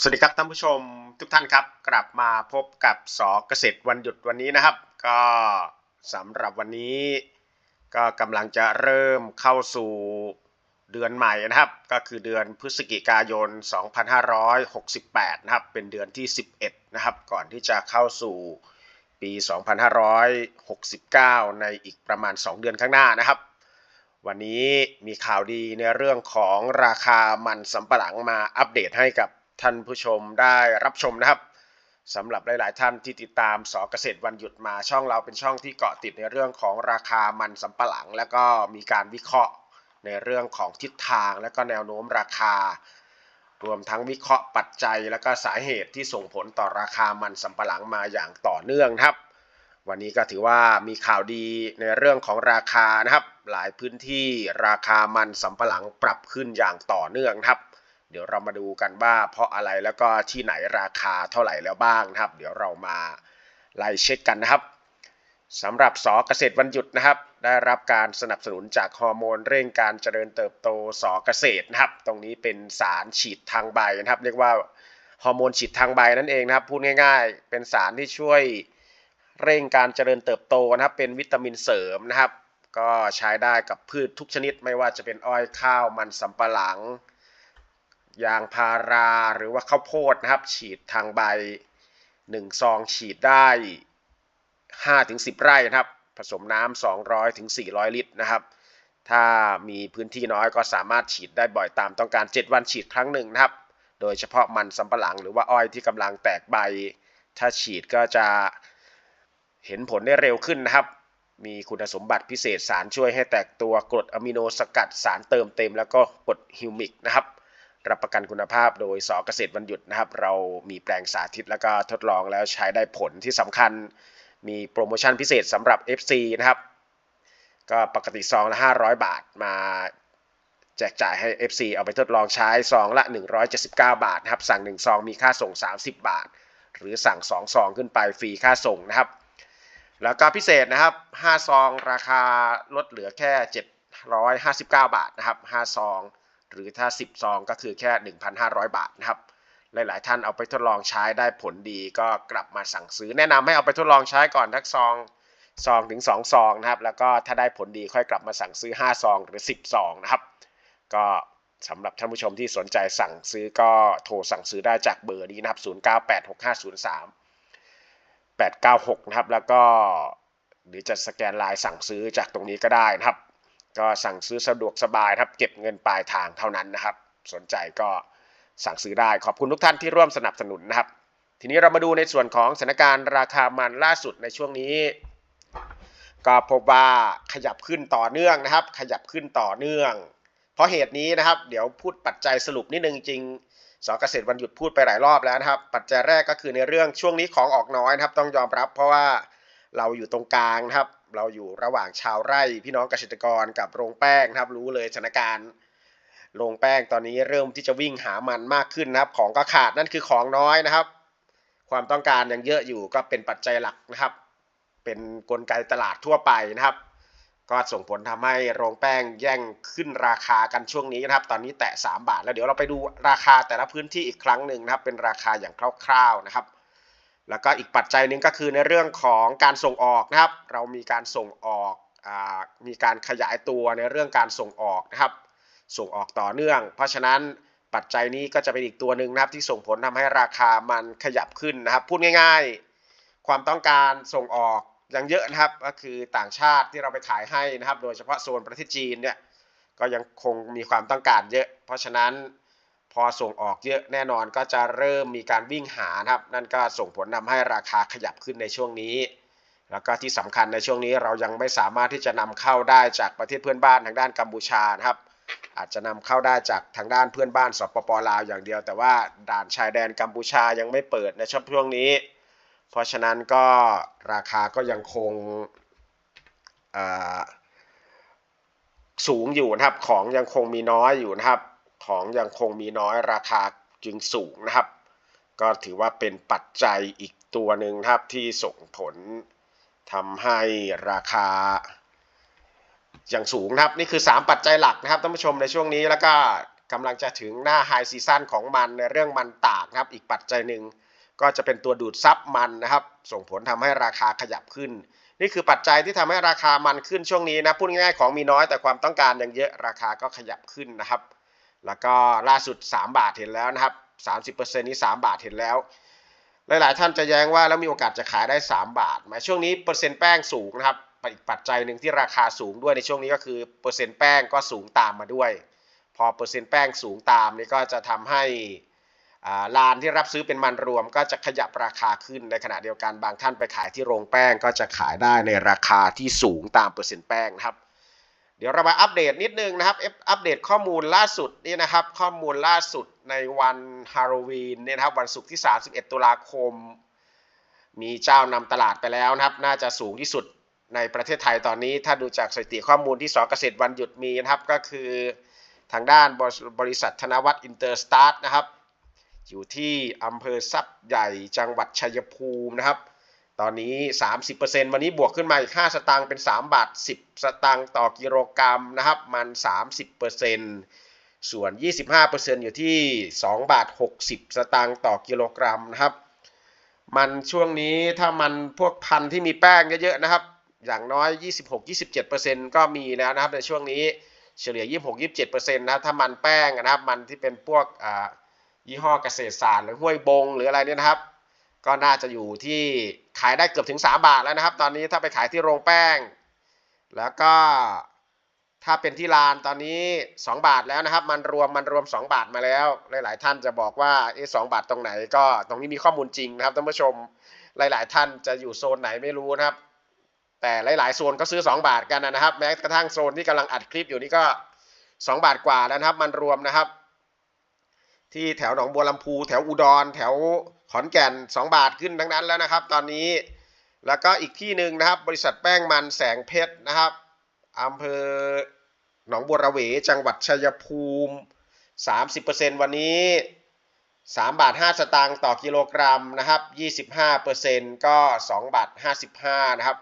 สวัสดีครับท่านผู้ชมทุกท่านครับ กลับมาพบกับสอเกษตรวันหยุดวันนี้นะครับ ก็สำหรับวันนี้ ก็กำลังจะเริ่มเข้าสู่เดือนใหม่นะครับ ก็คือเดือนพฤศจิกายน 2568 นะครับ เป็นเดือนที่ 11 นะครับ ก่อนที่จะเข้าสู่ปี 2569 ในอีกประมาณ 2 เดือนข้างหน้านะครับวันนี้มีข่าวดีในเรื่องของราคามันสำปะหลังมาอัปเดตให้กับ ท่านผู้ชมได้รับชมนะครับสำหรับหลาย ๆ ท่านที่ติดตามสอเกษตรวันหยุดมาช่องเราเป็นช่องที่เกาะติดในเรื่องของราคามันสำปะหลัง แล้วก็มีการวิเคราะห์ในเรื่องของทิศทางและก็แนวโน้มราคา รวมทั้งวิเคราะห์ปัจจัย และก็สาเหตุที่ส่งผลต่อราคามันสำปะหลังมาอย่างต่อเนื่องครับ วันนี้ก็ถือว่ามีข่าวดีในเรื่องของราคานะครับ หลายพื้นที่ราคามันสำปะหลังปรับขึ้นอย่างต่อเนื่องครับ เดี๋ยวเรามาดูกันว่าเพราะอะไรแล้วก็ที่ไหนราคาเท่าไหร่แล้วบ้างนะครับ เดี๋ยวเรามาไล่เช็คกันนะครับสำหรับสอเกษตรวันหยุดนะครับ ได้รับการสนับสนุนจากฮอร์โมนเร่งการเจริญเติบโตสอเกษตรนะครับ ตรงนี้เป็นสารฉีดทางใบนะครับ เรียกว่าฮอร์โมนฉีดทางใบนั่นเองนะครับ พูดง่าย ๆ เป็นสารที่ช่วยเร่งการเจริญเติบโตนะครับ เป็นวิตามินเสริมนะครับ ก็ใช้ได้กับพืชทุกชนิดไม่ว่าจะเป็นอ้อยข้าวมันสำปะหลัง ยางพาราหรือว่าข้าวโพดนะครับ ฉีดทางใบ 1 ซองฉีดได้5ถึง10 ไร่นะครับ ผสมน้ำ200ถึง400 ลิตรนะครับ ถ้ามีพื้นที่น้อยก็สามารถฉีดได้บ่อยตามต้องการ 7 วันฉีดครั้งหนึ่งนะครับ โดยเฉพาะมันสำปะหลังหรือว่าอ้อยที่กำลังแตกใบ ถ้าฉีดก็จะเห็นผลได้เร็วขึ้นนะครับมีคุณสมบัติพิเศษสารช่วยให้แตกตัวกรดอะมิโนสกัดสารเติมเต็ม แล้วก็กรดฮิวมิกนะครับ รับประกันคุณภาพโดยสอเกษตรวันหยุดนะครับ เรามีแปลงสาธิตแล้วก็ทดลองแล้วใช้ได้ผลที่สำคัญ มีโปรโมชั่นพิเศษสำหรับ FC นะครับ ก็ปกติซองละ 500 บาทมาแจกจ่ายให้ FC เอาไปทดลองใช้ซองละ 179 บาทนะครับ สั่ง 1 ซองมีค่าส่ง 30 บาท หรือสั่ง 2 ซองขึ้นไปฟรีค่าส่งนะครับ แล้วก็พิเศษนะครับ 5 ซองราคาลดเหลือแค่ 759 บาทนะครับ 5 ซอง หรือถ้า 10 ซองก็คือแค่ 1,500 บาทนะครับ หลาย ๆ ท่านเอาไปทดลองใช้ได้ผลดีก็กลับมาสั่งซื้อ แนะนำให้เอาไปทดลองใช้ก่อนทักซองซองถึง2ซองนะครับ แล้วก็ถ้าได้ผลดีค่อยกลับมาสั่งซื้อ 5 ซองหรือ 10 ซองนะครับ ก็สำหรับท่านผู้ชมที่สนใจสั่งซื้อก็โทรสั่งซื้อได้จากเบอร์นี้นะครับ 0986503896นะครับ แล้วก็หรือจะสแกนไลน์สั่งซื้อจากตรงนี้ก็ได้นะครับ ก็สั่งซื้อสะดวกสบายครับ เก็บเงินปลายทางเท่านั้นนะครับ สนใจก็สั่งซื้อได้ขอบคุณทุกท่านที่ร่วมสนับสนุนนะครับ ทีนี้เรามาดูในส่วนของสถานการณ์ราคามันล่าสุดในช่วงนี้ ก็พบว่าขยับขึ้นต่อเนื่องนะครับ ขยับขึ้นต่อเนื่อง เพราะเหตุนี้นะครับ เดี๋ยวพูดปัจจัยสรุปนิดนึงจริงสเกษตรวันหยุดพูดไปหลายรอบแล้วนะครับ ปัจจัยแรกก็คือในเรื่องช่วงนี้ของออกน้อยนะครับ ต้องยอมรับ เพราะว่าเราอยู่ตรงกลางนะครับ เราอยู่ระหว่างชาวไร่พี่น้องเกษตรกรกับโรงแป้งนะครับ รู้เลยสถานการณ์โรงแป้งตอนนี้เริ่มที่จะวิ่งหามันมากขึ้นนะครับ ของก็ขาดนั่นคือของน้อยนะครับ ความต้องการยังเยอะอยู่ก็เป็นปัจจัยหลักนะครับ เป็นนกลไกตลาดทั่วไปนะครับ ก็ส่งผลทำให้โรงแป้งแย่งขึ้นราคากันช่วงนี้นะครับ ตอนนี้แตะ 3 บาท แล้วเดี๋ยวเราไปดูราคาแต่ละพื้นที่อีกครั้งหนึ่งนะครับ เป็นราคาอย่างคร่าวๆนะครับ แล้วก็อีกปัจจัยหนึ่งก็คือในเรื่องของการส่งออกนะครับ เรามีการส่งออกอมีการขยายตัวในเรื่องการส่งออกนะครับ ส่งออกต่อเนื่อง เพราะฉะนั้นปัจจัยนี้ก็จะเป็นอีกตัวหนึ่งนะครับ ที่ส่งผลทำให้ราคามันขยับขึ้นนะครับ พูดง่าย ๆ ความต้องการส่งออกยังเยอะนะครับ ก็คือต่างชาติที่เราไปขายให้นะครับ โดยเฉพาะโซนประเทศจีนเนี่ยก็ยังคงมีความต้องการเยอะ เพราะฉะนั้น พอส่งออกเยอะแน่นอนก็จะเริ่มมีการวิ่งหาครับ นั่นก็ส่งผลทาให้ราคาขยับขึ้นในช่วงนี้ แล้วก็ที่สำคัญในช่วงนี้เรายังไม่สามารถที่จะนำเข้าได้จากประเทศเพื่อนบ้านทางด้านกัมพูชาครับ อาจจะนำเข้าได้จากทางด้านเพื่อนบ้านสปปลาวอย่างเดียว แต่ว่าด่านชายแดนกัมพูชายังไม่เปิดในช่วงนี้ เพราะฉะนั้นก็ราคาก็ยังคงสูงอยู่นะครับของยังคงมีน้อยอยู่นะครับ ของยังคงมีน้อยราคาจึงสูงนะครับ ก็ถือว่าเป็นปัจจัยอีกตัวหนึ่งครับที่ส่งผลทำให้ราคาอย่างสูงนะครับ นี่คือ 3 ปัจจัยหลักนะครับท่านผู้ชมในช่วงนี้แล้วก็กำลังจะถึงหน้าไฮซีซั่นของมันในเรื่องมันตากนะครับ อีกปัจจัยหนึ่งก็จะเป็นตัวดูดซับมันนะครับ ส่งผลทำให้ราคาขยับขึ้น นี่คือปัจจัยที่ทำให้ราคามันขึ้นช่วงนี้นะพูดง่ายๆของมีน้อยแต่ความต้องการยังเยอะราคาก็ขยับขึ้นนะครับ แล้วก็ล่าสุด 3 บาทเห็นแล้วนะครับ 30%นี้ 3 บาทเห็นแล้ว หลาย ๆ ท่านจะแย้งว่าแล้วมีโอกาสจะขายได้ 3 บาทไหมช่วงนี้เปอร์เซ็นต์แป้งสูงนะครับอีกปัจจัยหนึ่งที่ราคาสูงด้วยในช่วงนี้ก็คือเปอร์เซ็นต์แป้งก็สูงตามมาด้วย พอเปอร์เซ็นต์แป้งสูงตามนี่ก็จะทำให้ลานที่รับซื้อเป็นมันรวม ก็จะขยับราคาขึ้นในขณะเดียวกันบางท่านไปขายที่โรงแป้งก็จะขายได้ในราคาที่สูงตามเปอร์เซ็นต์แป้งนะครับ ดี๋ยวเรามาอัปเดตนิดนึงนะครับ อัปเดตข้อมูลล่าสุดนี่นะครับ ข้อมูลล่าสุดในวันฮาโลวีนเนี่ยนะครับวันศุกร์ที่ 31 ตุลาคม มีเจ้านำตลาดไปแล้วนะครับ น่าจะสูงที่สุดในประเทศไทยตอนนี้ถ้าดูจากสถิติข้อมูลที่สเกษตรวันหยุดมีนะครับ ก็คือทางด้านบริษัทธนวัฒน์อินเตอร์สตาร์ทนะครับ อยู่ที่อำเภอซับใหญ่จังหวัดชัยภูมินะครับ ตอนนี้ 30%วันนี้บวกขึ้นมาอีก 5 สตางค์เป็น 3 บาท 10 สตางค์ต่อกิโลกรัมนะครับ มัน 30%ส่วน 25%อยู่ที่ 2 บาท 60 สตางค์ต่อกิโลกรัมนะครับ มันช่วงนี้ถ้ามันพวกพันที่มีแป้งเยอะๆนะครับ อย่างน้อย 26-27%ก็มีแล้วนะครับในช่วงนี้เฉลี่ย 26-27%นะครับถ้ามันแป้งนะครับ มันที่เป็นพวกอ่ายี่ห้อเกษตรศาสตร์หรือห้วยบง หรืออะไรเนี่ยนะครับ ก็น่าจะอยู่ที่ ขายได้เกือบถึง 3 บาทแล้วนะครับ ตอนนี้ถ้าไปขายที่โรงแป้ง แล้วก็ถ้าเป็นที่ลานตอนนี้ 2 บาทแล้วนะครับ มันรวมมันรวม 2 บาทมาแล้ว หลาย ๆ ท่านจะบอกว่าเอ๊ะสบาทตรงไหน ก็ตรงนี้มีข้อมูลจริงนะครับท่านผู้ชมหลาย ๆ ท่านจะอยู่โซนไหนไม่รู้นะครับ แต่หลาย ๆ โซนก็ซื้อ 2 บาทกันนะครับ แม้กระทั่งโซนที่กำลังอัดคลิปอยู่นี่ก็ 2 บาทกว่าแล้วนะครับ มันรวมนะครับ ที่แถวหนองบัวลำพู แถวอุดร แถว ขอนแก่น 2 บาทขึ้นทั้งนั้นแล้วนะครับ ตอนนี้แล้วก็อีกที่หนึ่งนะครับ บริษัทแป้งมันแสงเพชรนะครับอำเภอหนองบัวระเวจังหวัดชัยภูมิ 30%วันนี้ 3 บาท 5 สตางค์ต่อกิโลกรัมนะครับ 25%ก็ 2 บาท 55 นะครับ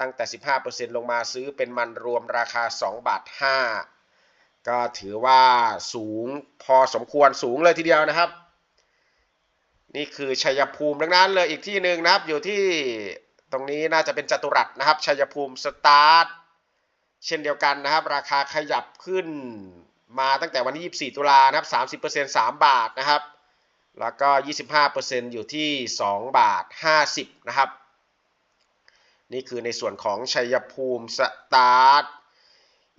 ตั้งแต่ 15%ลงมาซื้อเป็นมันรวมราคา 2 บาท 5 ก็ถือว่าสูงพอสมควรสูงเลยทีเดียวนะครับ นี่คือชัยภูมิดังนั้นเลยอีกที่หนึ่งนะครับอยู่ที่ตรงนี้น่าจะเป็นจตุรัสนะครับชัยภูมิสตาร์ทเช่นเดียวกันนะครับ ราคาขยับขึ้นมาตั้งแต่วันที่ 24 ตุลานะครับ30% 3 บาทนะครับ แล้วก็ 25%อยู่ที่ 2 บาท 50 นะครับ นี่คือในส่วนของชัยภูมิสตาร์ท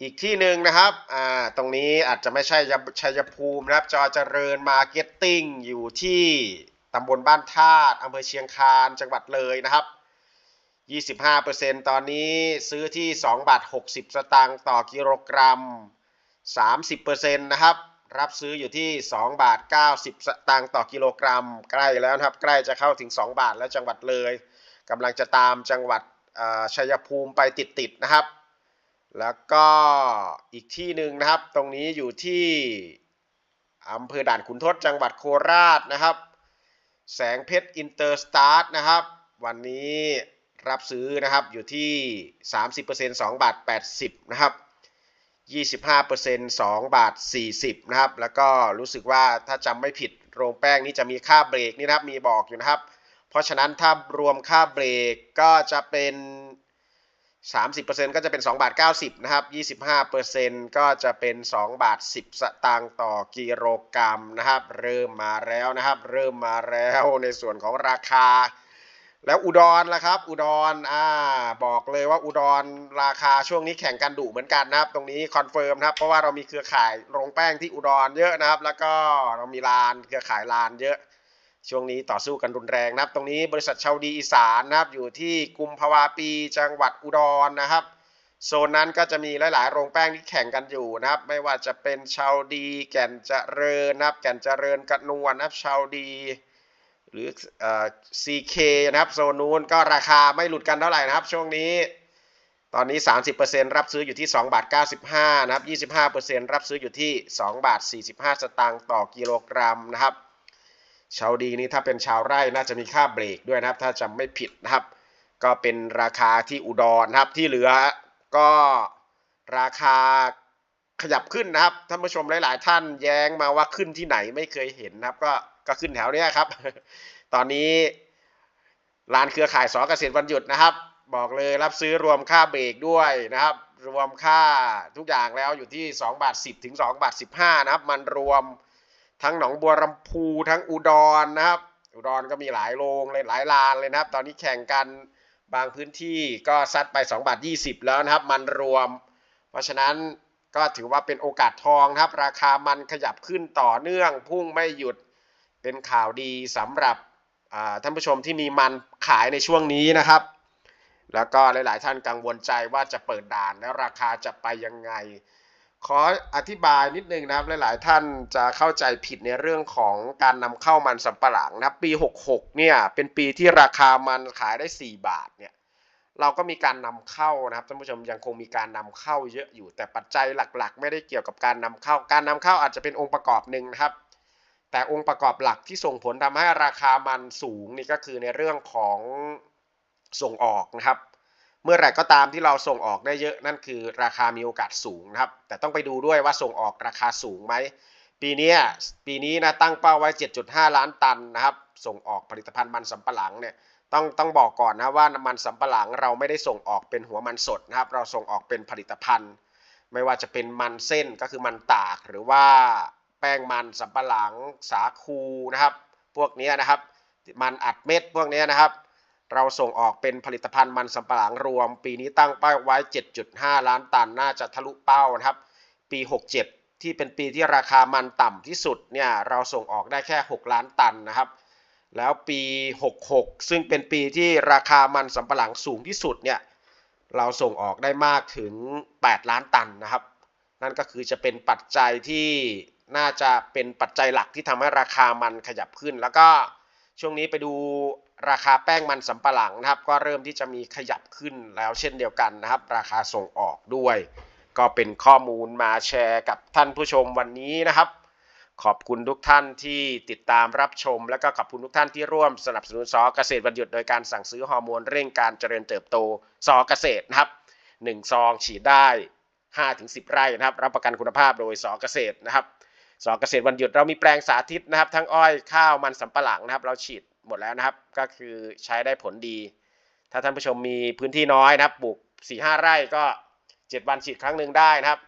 อีกที่หนึ่งนะครับ อ่า ตรงนี้อาจจะไม่ใช่ชัยภูมินะครับ จอเจริญมาร์เก็ตติ้งอยู่ที่ ตำบลบ้านธาตุอำเภอเชียงคานจังหวัดเลยนะครับ 25%ตอนนี้ซื้อที่2บาท60 สตางค์ต่อกิโลกรัม 30%นะครับ รับซื้ออยู่ที่2บาท90 สตางค์ต่อกิโลกรัม ใกล้แล้วนะครับ ใกล้จะเข้าถึง 2 บาทแล้วจังหวัดเลยกำลังจะตามจังหวัดชัยภูมิไปติดๆนะครับ แล้วก็อีกที่หนึ่งนะครับ ตรงนี้อยู่ที่อำเภอด่านขุนทดจังหวัดโคราชนะครับ แสงเพชรอินเตอร์สตาร์ทนะครับ วันนี้รับซื้อนะครับอยู่ที่ 30% 2บาท80 นะครับ 25% 2บาท40 นะครับ แล้วก็รู้สึกว่าถ้าจำไม่ผิดโรงแป้งนี้จะมีค่าเบรกนี่นะครับ มีบอกอยู่นะครับ เพราะฉะนั้นถ้ารวมค่าเบรกก็จะเป็น 30%ก็จะเป็น 2 บาท 90 นะครับ 25%ก็จะเป็น 2 บาท 10 สตางค์ต่อกิโลกรัมนะครับ เริ่มมาแล้วนะครับ เริ่มมาแล้วในส่วนของราคา แล้วอุดรล่ะครับ อุดรอ่าบอกเลยว่าอุดรราคาช่วงนี้แข่งกันดุเหมือนกันนะครับ ตรงนี้คอนเฟิร์มนะครับ เพราะว่าเรามีเครือข่ายโรงแป้งที่อุดรเยอะนะครับ แล้วก็เรามีลานเครือข่ายลานเยอะ ช่วงนี้ต่อสู้กันรุนแรงนะครับ ตรงนี้บริษัทชาวดีอีสานนะครับอยู่ที่กุมภาวาปีจังหวัดอุดรนะครับ โซนนั้นก็จะมีหลายๆ โรงแป้งที่แข่งกันอยู่นะครับ ไม่ว่าจะเป็นชาวดีแก่นเจริญนะครับ แก่นเจริญกระนวลนะครับชาวดีหรือซีเคนะครับโซนนู้นก็ราคาไม่หลุดกันเท่าไหร่นะครับ ช่วงนี้ ตอนนี้ 30%รับซื้ออยู่ที่2บาท95นะครับ25%รับซื้ออยู่ที่2บาท45 สตางค์ต่อกิโลกรัมนะครับ ชาวดีนี่ถ้าเป็นชาวไร่น่าจะมีค่าเบรกด้วยนะครับ ถ้าจำไม่ผิดนะครับ ก็เป็นราคาที่อุดรนะครับที่เหลือก็ราคาขยับขึ้นนะครับท่านผู้ชมหลาย ๆ ท่านแย้งมาว่าขึ้นที่ไหนไม่เคยเห็นนะครับ ก็ก็ขึ้นแถวเนี้ยครับ ตอนนี้ร้านเครือข่ายสอเกษตรวันหยุดนะครับ บอกเลยรับซื้อรวมค่าเบรกด้วยนะครับ รวมค่าทุกอย่างแล้วอยู่ที่2บาท10ถึง2บาท15นะครับ มันรวม ทั้งหนองบัวลำพูทั้งอุดรนะครับ อุดรก็มีหลายโรงเลยหลายลานเลยนะครับ ตอนนี้แข่งกันบางพื้นที่ก็ซัดไป2บาท20 แล้วนะครับ มันรวม เพราะฉะนั้นก็ถือว่าเป็นโอกาสทองนะครับ ราคามันขยับขึ้นต่อเนื่อง พุ่งไม่หยุดเป็นข่าวดีสำหรับท่านผู้ชมที่มีมันขายในช่วงนี้นะครับ แล้วก็หลาย ๆ ท่านกังวลใจว่าจะเปิดด่านแล้วราคาจะไปยังไง ขออธิบายนิดนึงนะครับ หลาย ๆ ท่านจะเข้าใจผิดในเรื่องของการนำเข้ามันสำปะหลังนะปี 66 เนี่ย เป็นปีที่ราคามันขายได้ 4 บาทเนี่ย เราก็มีการนำเข้านะครับท่านผู้ชมยังคงมีการนำเข้าเยอะอยู่ แต่ปัจจัยหลัก ๆ ไม่ได้เกี่ยวกับการนำเข้า การนำเข้าอาจจะเป็นองค์ประกอบหนึ่งนะครับ แต่องค์ประกอบหลักที่ส่งผลทำให้ราคามันสูงนี่ก็คือในเรื่องของส่งออกนะครับ เมื่อไหร่ก็ตามที่เราส่งออกได้เยอะนั่นคือราคามีโอกาสสูงนะครับ แต่ต้องไปดูด้วยว่าส่งออกราคาสูงไหมปีนี้ปีนี้นะตั้งเป้าไว้ 7.5 ล้านตันนะครับ ส่งออกผลิตภัณฑ์มันสำปะหลังเนี่ยต้องต้องบอกก่อนนะว่าน้ำมันสำปะหลังเราไม่ได้ส่งออกเป็นหัวมันสดนะครับ เราส่งออกเป็นผลิตภัณฑ์ ไม่ว่าจะเป็นมันเส้นก็คือมันตากหรือว่าแป้งมันสำปะหลังสาคูนะครับ พวกนี้นะครับ มันอัดเม็ดพวกนี้นะครับ เราส่งออกเป็นผลิตภัณฑ์มันสำปะหลังรวม ปีนี้ตั้งเป้าไว้ 7.5 ล้านตันน่าจะทะลุเป้านะครับ ปี 67 ที่เป็นปีที่ราคามันต่ำที่สุดเนี่ยเราส่งออกได้แค่ 6 ล้านตันนะครับ แล้วปี 66 ซึ่งเป็นปีที่ราคามันสำปะหลังสูงที่สุดเนี่ยเราส่งออกได้มากถึง 8 ล้านตันนะครับ นั่นก็คือจะเป็นปัจจัยที่น่าจะเป็นปัจจัยหลักที่ทำให้ราคามันขยับขึ้น แล้วก็ช่วงนี้ไปดู ราคาแป้งมันสำปะหลังนะครับ ก็เริ่มที่จะมีขยับขึ้นแล้วเช่นเดียวกันนะครับ ราคาส่งออกด้วย ก็เป็นข้อมูลมาแชร์กับท่านผู้ชมวันนี้นะครับ ขอบคุณทุกท่านที่ติดตามรับชม และก็ขอบคุณทุกท่านที่ร่วมสนับสนุนสอเกษตรวันหยุดโดยการสั่งซื้อฮอร์โมนเร่งการเจริญเติบโตสอเกษตรนะครับหนึ่งซองฉีดได้5ถึง10 ไร่นะครับ รับประกันคุณภาพโดยสอเกษตรนะครับสอเกษตรวันหยุดเรามีแปลงสาธิตนะครับ ทั้งอ้อยข้าวมันสำปะหลังนะครับ เราฉีด หมดแล้วนะครับ ก็คือใช้ได้ผลดี ถ้าท่านผู้ชมมีพื้นที่น้อยนะครับปลูก4-5หไร่ก็ 7 วันฉีดครั้งหนึ่งได้นะครับ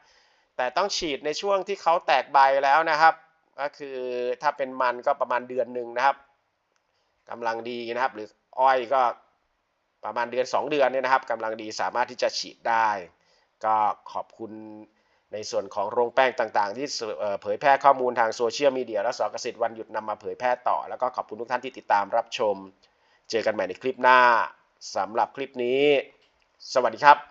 แต่ต้องฉีดในช่วงที่เขาแตกใบแล้วนะครับ ก็คือถ้าเป็นมันก็ประมาณเดือนหนึ่งนะครับกำลังดีนะครับ หรืออ้อยก็ประมาณเดือน 2 เดือนเนี่ยนะครับกำลังดีสามารถที่จะฉีดได้ ก็ขอบคุณ ในส่วนของโรงแป้งต่างๆ ที่เผยแพร่ข้อมูลทางโซเชียลมีเดียและสอกสิทธิ์วันหยุดนำมาเผยแพร่ต่อ แล้วก็ขอบคุณทุกท่านที่ติดตามรับชม เจอกันใหม่ในคลิปหน้าสำหรับคลิปนี้ สวัสดีครับ